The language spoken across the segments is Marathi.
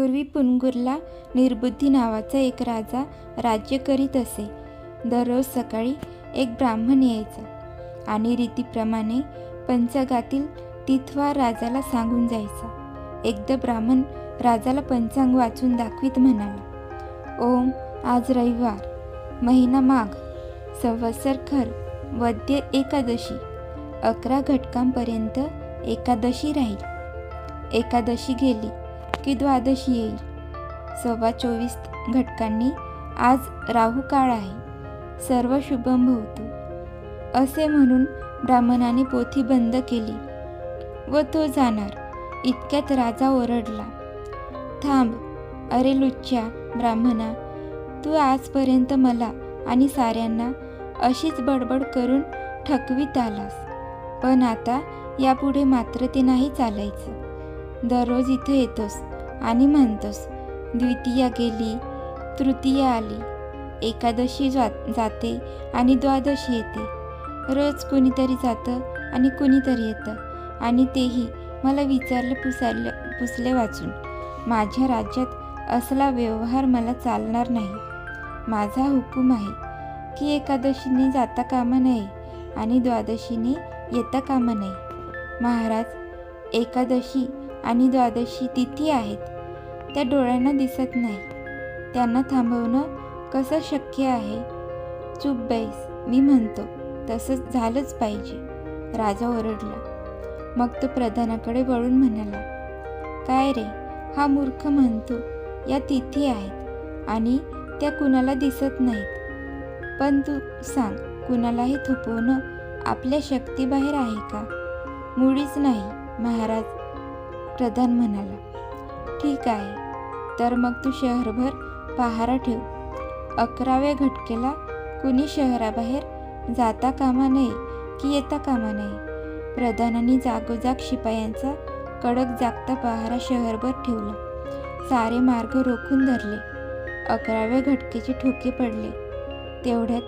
पूर्वी पुनगुरला निर्बुद्धी नावाचा एक राजा राज्य करीत असे. दररोज सकाळी एक ब्राह्मण यायचा आणि रीतीप्रमाणे पंचांगातील तिथवा राजाला सांगून जायचा. एकदा ब्राह्मण राजाला पंचांग वाचून दाखवीत म्हणाला ओम आज रविवार. महिना माघ. संवत्सर खर. वद्य एकादशी. अकरा घटकांपर्यंत एकादशी राहील. एकादशी गेली. की द्वादशी येईल. सव्वा चोवीस घटकांनी आज राहू काळ आहे. सर्व शुभंभवतो असे म्हणून ब्राह्मणाने पोथी बंद केली व तो जाणार. इतक्यात राजा ओरडला थांब अरे लुच्च्या ब्राह्मणा तू आजपर्यंत मला आणि साऱ्यांना अशीच बडबड करून ठकवीत आलास. पण आता यापुढे मात्र ते नाही चालायचं. दररोज इथे येतोस आणि म्हणतोस द्वितीया गेली तृतीया आली एकादशी जा जाते आणि द्वादशी येते. रोज कुणीतरी जातं आणि कुणीतरी येतं आणि तेही मला विचारले पुसारले पुसले वाचून. माझ्या राज्यात असला व्यवहार मला चालणार नाही. माझा हुकूम आहे की एकादशीने जाता कामा नये आणि द्वादशीने येता कामा नये. महाराज एकादशी आणि द्वादशी तिथी आहेत. त्या डोळ्यांना दिसत नाही. त्यांना थांबवणं कसं शक्य आहे? चूप बैस मी म्हणतो तसंच झालंच पाहिजे. राजा ओरडला. मग तो प्रधानाकडे वळून म्हणाला काय रे हा मूर्ख म्हणतो या तिथी आहेत आणि त्या कुणाला दिसत नाहीत. पण तू सांग कुणालाही थोपवणं आपल्या शक्तीबाहेर आहे का? मुळीच नाही महाराज प्रधान म्हणाला ठीक आहे तर मग तू शहरभर पहारा ठेव. अकराव्या घटकेला कुणी शहराबाहेर जाता कामा नये की येता कामा नये प्रधानांनी जागोजाग शिपायांचा कडक जागता पहारा शहरभर ठेवला. सारे मार्ग रोखून धरले. अकराव्या घटकेचे ठोके पडले. तेवढ्यात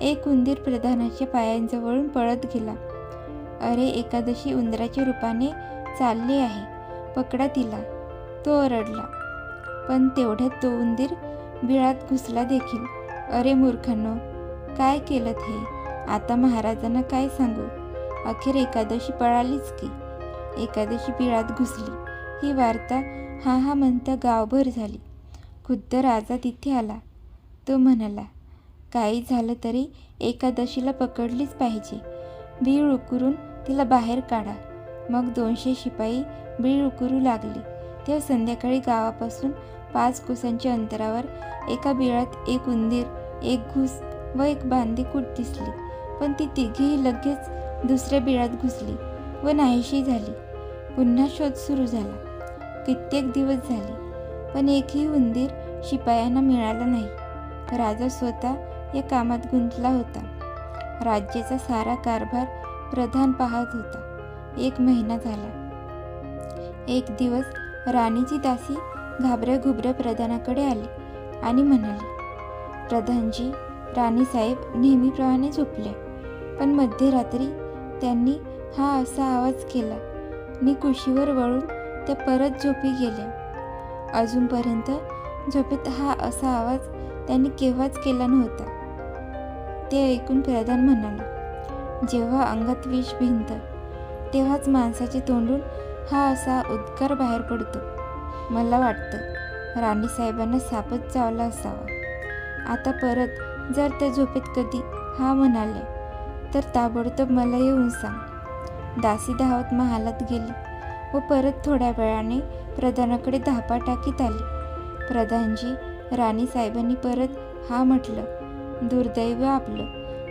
एक उंदीर प्रधानाच्या पायांजवळून पळत गेला. अरे एकादशी उंदराच्या रूपाने चालली आहे. पकडा तिला. तो ओरडला. पण तेवढ्यात तो उंदीर बिळात घुसला देखील. अरे मूर्खांनो काय केलं हे? आता महाराजांना काय सांगू? अखेर एकादशी पळालीच की. एकादशी बिळात घुसली. ही वार्ता हा हा म्हणता गावभर झाली. खुद्द राजा तिथे आला. तो म्हणाला काही झालं तरी एकादशीला पकडलीच पाहिजे. बीळ उकरून तिला बाहेर काढा. मग दोनशे शिपाई बीळ उकरू लागले. तेव्हा संध्याकाळी गावापासून पाच कोसांच्या अंतरावर एका बिळात एक उंदीर एक घुस व एक बांदीकूट दिसली. पण ती तिघीही लगेच दुसऱ्या बिळात घुसली व नाहीशी झाली. पुन्हा शोध सुरू झाला. कित्येक दिवस झाले पण एकही उंदीर शिपायांना मिळाला नाही. राजा स्वतः या कामात गुंतला होता. राज्याचा सारा कारभार प्रधान पाहत होता. एक महिना झाला. एक दिवस राणीची दासी घाबऱ्या घुबऱ्या प्रधानाकडे आली आणि म्हणाली प्रधानजी राणीसाहेब नेहमीप्रमाणे झोपल्या पण मध्यरात्री त्यांनी हा असा आवाज केला. मी कुशीवर वळून त्या परत झोपी गेल्या अजूनपर्यंत झोपेत हा असा आवाज त्यांनी केव्हाच केला नव्हता. ते ऐकून प्रधान म्हणाला जेव्हा अंगात विष भिंत तेव्हाच माणसाची तोंडून हा असा उद्गार बाहेर पडतो. मला वाटतं राणीसाहेबांना सापच चावला असावा. आता परत जर त्या झोपेत कधी हा म्हणाले तर ताबडतोब मला येऊन सांग. दासी धावत महालात गेली व परत थोड्या वेळाने प्रधानाकडे धापा टाकीत आली. प्रधानजी राणीसाहेबांनी परत हा म्हटलं दुर्दैव आपलं.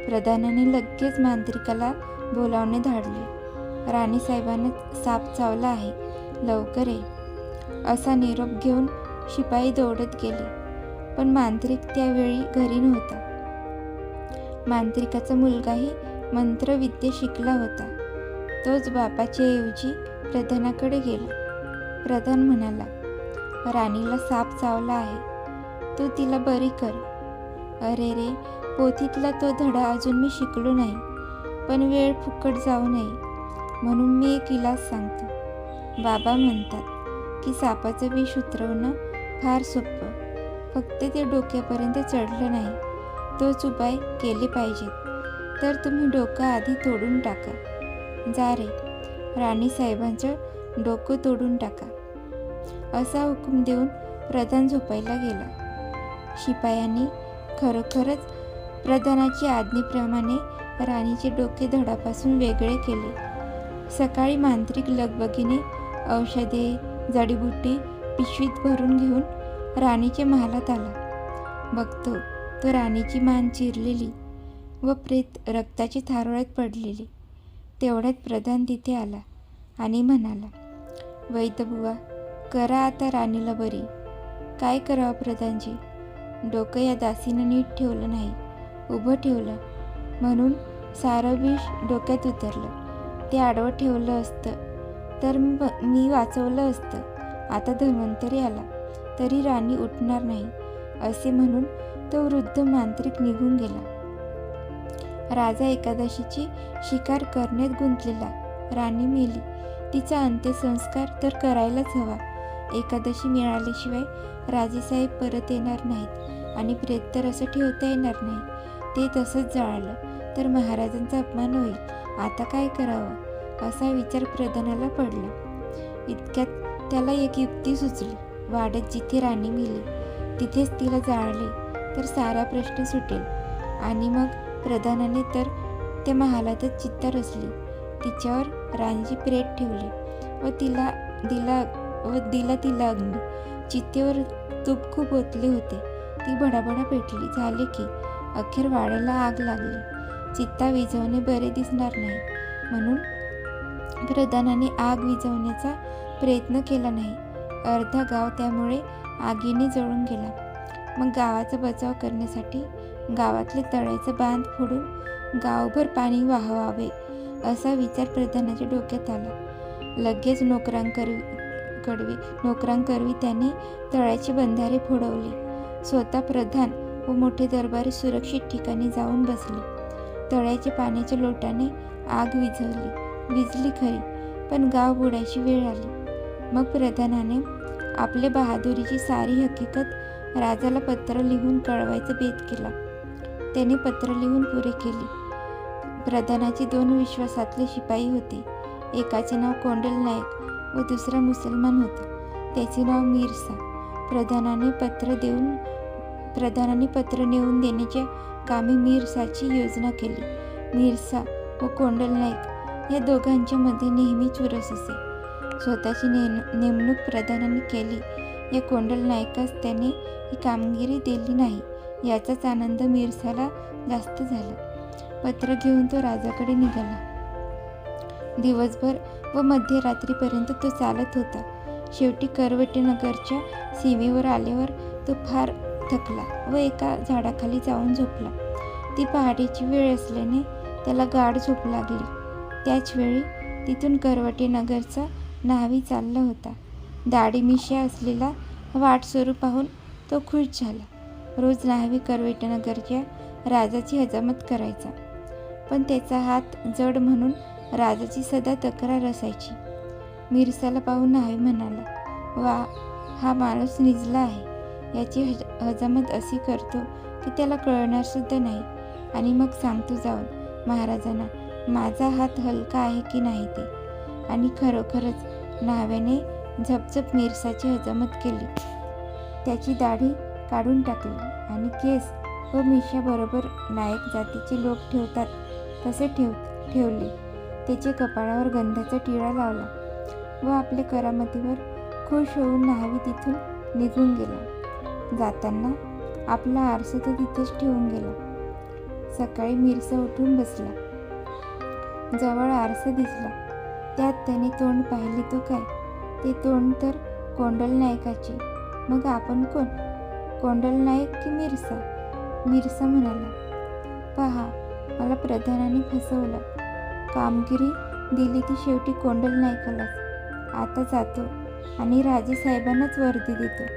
प्रधानाने लगेच मांत्रिकाला बोलावणे धाडले. राणीसाहेबानं साप चावला आहे. लवकर ये. असा निरोप घेऊन शिपाई दौडत गेले. पण मांत्रिक त्यावेळी घरी नव्हता. मांत्रिकाचा मुलगाही मंत्रविद्या शिकला होता. तोच बापाच्या ऐवजी प्रधानाकडे गेला. प्रधान म्हणाला राणीला साप चावला आहे. तू तिला बरी कर. अरे रे पोथीतला तो धडा अजून मी शिकलो नाही. पण वेळ फुकट जाऊ नये. म्हणून मी एक इलाज सांगतो. बाबा म्हणतात की सापाचं विष उतरवणं फार सोपं. फक्त ते डोक्यापर्यंत चढलं नाही. तोच उपाय केले पाहिजेत. तर तुम्ही डोकं आधी तोडून टाका. जा रे. राणी साहेबांचं डोकं तोडून टाका. असा हुकूम देऊन प्रधान झोपायला गेला. शिपायांनी खरोखरच प्रधानाची आज्ञेप्रमाणे राणीचे डोके धडापासून वेगळे केले. सकाळी मांत्रिक लगबगीने औषधे जडीबुटी पिशवीत भरून घेऊन राणीच्या महालात आला. बघतो तो राणीची मान चिरलेली व प्रेत रक्ताची थारोळ्यात पडलेली. तेवढ्यात प्रधान तिथे आला आणि म्हणाला वैदबुवा करा आता राणीला बरी. काय करावं प्रधानजी? डोकं या दासीनं नीट ठेवलं नाही उभं ठेवलं म्हणून सारं विष डोक्यात उतरलं. ते आडवं ठेवलं असतं. तर मी मी वाचवलं असतं. आता धन्वंतरी आला. तरी राणी उठणार नाही असे म्हणून तो वृद्ध मांत्रिक निघून गेला. राजा एकादशीची शिकार करण्यात गुंतलेला. राणी मेली. तिचा अंत्यसंस्कार तर करायलाच हवा. एकादशी मिळाल्याशिवाय राजेसाहेब परत येणार नाहीत आणि प्रेत तर असं ठेवता येणार नाही. ते तसंच जाळलं. तर महाराजांचा अपमान होईल. आता काय करावं? असा विचार प्रधानाला पडला. इतक्यात त्याला एक युक्ती सुचली. वाड्यात जिथे राणी मिली तिथेच तिला जाळले तर सारा प्रश्न सुटेल. आणि मग प्रधानाने तर त्या महालातच चित्ता रचली. तिच्यावर राणीचे प्रेत ठेवली व तिला दिला व दिला तिला अग्नी. चित्तेवर तूप खूप ओतले होते. ती बडाबडा पेटली. झाले की अखेर वाड्याला आग लागली. चित्ता विझवणे बरे दिसणार नाही. म्हणून प्रधानाने आग विझवण्याचा प्रयत्न केला नाही. अर्धा गाव त्यामुळे आगीने जळून गेला. मग गावाचा बचाव करण्यासाठी गावातले तळ्याचं बांध फोडून गावभर पाणी वाहवावे असा विचार प्रधानाच्या डोक्यात आला. लगेच नोकरांकरवी कडवी नोकरांकरवी त्यांनी तळ्याचे बंधारे फोडवले. स्वतः प्रधान व मोठे दरबारी सुरक्षित ठिकाणी जाऊन बसले. तळ्याच्या पाण्याच्या लोटाने आग विझवली विजली खरी पण गाव बुडायची वेळ आली. मग प्रधानाने आपल्या बहादुरीची सारी हकीकत राजाला पत्र लिहून कळवायचा बेत केला. त्याने पत्र लिहून पुरे केले. प्रधानाचे दोन विश्वासातले शिपाई होते. एकाचे नाव कोंडल नाईक व दुसरा मुसलमान होता. त्याचे नाव मिरसा. प्रधानाने पत्र देऊन प्रधानाने पत्र नेऊन देण्याच्या कामी मिरसाची योजना केली. मिरसा व कोंडल नाईक या दोघांच्या मध्ये नेहमी चुरस असे. स्वतःची ने नेमणूक प्रधानाने केली. या कोंडल नायकास त्याने ही कामगिरी दिली नाही याचाच आनंद मिरसाला जास्त झाला. पत्र घेऊन तो राजाकडे निघाला. दिवसभर व मध्यरात्रीपर्यंत तो चालत होता. शेवटी करवटेनगरच्या सीमेवर आल्यावर तो फार थकला व एका झाडाखाली जाऊन झोपला. ती पहाटेची वेळ असल्याने त्याला गाढ झोप लागली. त्याचवेळी तिथून करवटे नगरचा न्हावी चालला होता. दाढी मिश्या असलेला वाट स्वरूप पाहून तो खुश झाला. रोज न्हावी करवटेनगरच्या राजाची हजामत करायचा. पण त्याचा हात जड म्हणून राजाची सदा तक्रार असायची. मिरसाला पाहून न्हावी म्हणाला वा हा माणूस निजला आहे. याची हज हजामत अशी करतो की त्याला कळणार सुद्धा नाही. आणि मग सांगतो जाऊन महाराजांना माझा हात हलका आहे की नाही ते? आणि खरोखरच न्हाव्याने झपझप मिरसाची हजामत केली. त्याची दाढी काढून टाकली आणि केस व मिशाबरोबर नायक जातीचे लोक ठेवतात तसे ठेव ठेवले. त्याचे कपाळावर गंधाचा टिळा लावला व आपल्या करामतीवर खुश होऊन न्हावी तिथून निघून गेला. जाताना आपला आरसा तो तिथेच ठेवून गेला. सकाळी मिरसा उठून बसला. जवळ आरसा दिसला. त्यात त्याने तोंड पाहिले तो काय? ते तोंड तर कोंडल नायकाचे. मग आपण कोण? कोंडल नायक की मिरसा? मिरसा म्हणाला. पहा मला प्रधानाने फसवलं. कामगिरी दिली ती शेवटी कोंडल नायकालाच. आता जातो आणि राजेसाहेबांनाच वर्दी देतो.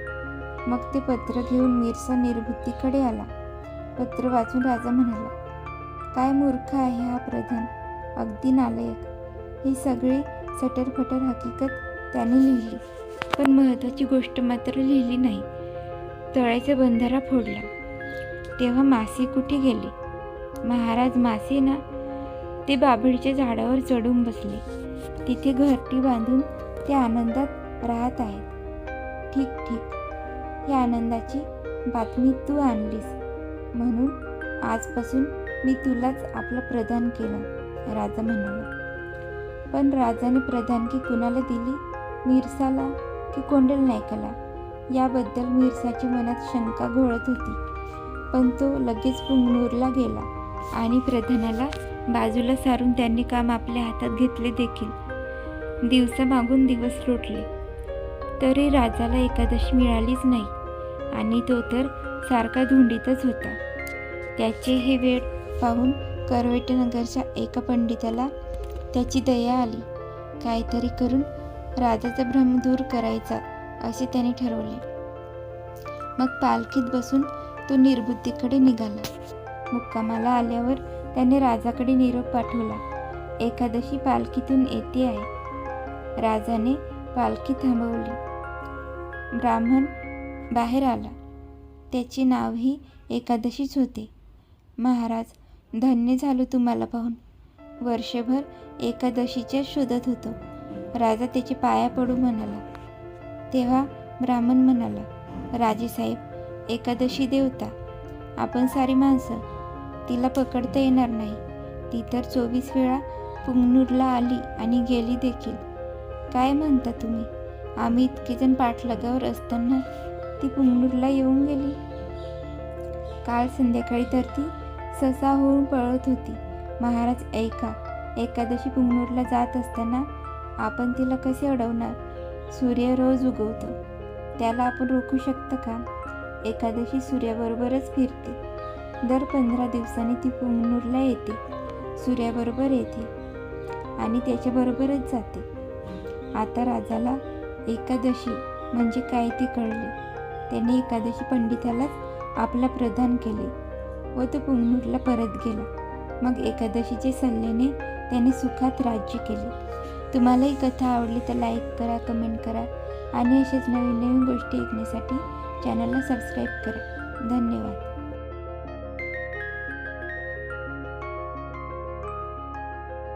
मग ते पत्र घेऊन मिरसा निर्भूतीकडे आला. पत्र वाचून राजा म्हणाला काय मूर्ख आहे हा प्रधान? अगदी नालायक. ही सगळी सटरफटर हकीकत त्याने लिहिली. पण महत्त्वाची गोष्ट मात्र लिहिली नाही. तळ्याचा बंधारा फोडला तेव्हा मासे कुठे गेले? महाराज मासे ना? ते बाभळीच्या झाडावर चढून बसले. तिथे घरटी बांधून ते आनंदात राहत आहेत. ठीक ठीक. ही आनंदाची बातमी तू आणलीस. म्हणून आजपासून मी तुलाच आपलं प्रधान केलं राजा म्हणाला. पण राजाने प्रधानकी कुणाला दिली? मिरसाला की कोंडल नायकाला? याबद्दल मिरसाच्या मनात शंका घोळत होती. पण तो लगेच पुंगनूरला गेला आणि प्रधानाला बाजूला सारून त्यांनी काम आपल्या हातात घेतले देखील. दिवसामागून दिवस लोटले तरी राजाला एकादशी मिळालीच नाही आणि तो तर सारखा धुंडीतच होता. त्याचे हे वेळ पाहून करवेटनगरच्या एका पंडिताला त्याची दया आली. काहीतरी करून राजाचा भ्रम दूर करायचा असे त्याने ठरवले. मग पालखीत बसून तो निर्बुद्धीकडे निघाला. मुक्कामाला आल्यावर त्याने राजाकडे निरोप पाठवला. एकादशी पालखीतून येते आहे. राजाने पालखी थांबवली. ब्राह्मण बाहेर आला. त्याचे नावही एकादशीच होते. महाराज धन्य झालो तुम्हाला पाहून. वर्षभर एकादशीच्या शोधत होतो. राजा त्याचे पाया पडू म्हणाला. तेव्हा ब्राह्मण म्हणाला राजेसाहेब एकादशी देवता आपण सारी माणसं तिला पकडता येणार नाही. ती तर चोवीस वेळा पुंगनूरला आली आणि गेली देखील. काय म्हणता तुम्ही? आम्ही इतके जण पाठलागावर असताना ती पुंगनूरला येऊन गेली. काल संध्याकाळी तर ती ससा होऊन पळत होती. महाराज ऐका. एकादशी पुंगनूरला जात असताना आपण तिला कसे अडवणार? सूर्य रोज उगवतो. त्याला आपण रोखू शकतो का? एकादशी सूर्याबरोबरच फिरते. दर पंधरा दिवसांनी ती पुंगनूरला येते. सूर्याबरोबर येते आणि त्याच्याबरोबरच जाते. आता राजाला एकादशी म्हणजे काय ते कळले. त्याने एकादशी पंडितालाच आपला प्रदान केले व तो पुंगनूरला परत गेला. मग एकादशीचे सल्ल्याने त्याने सुखात राज्य केले. तुम्हाला ही कथा आवडली तर लाईक करा कमेंट करा आणि असेच नवीन नवीन गोष्टी ऐकण्यासाठी चॅनलला सबस्क्राईब करा. धन्यवाद.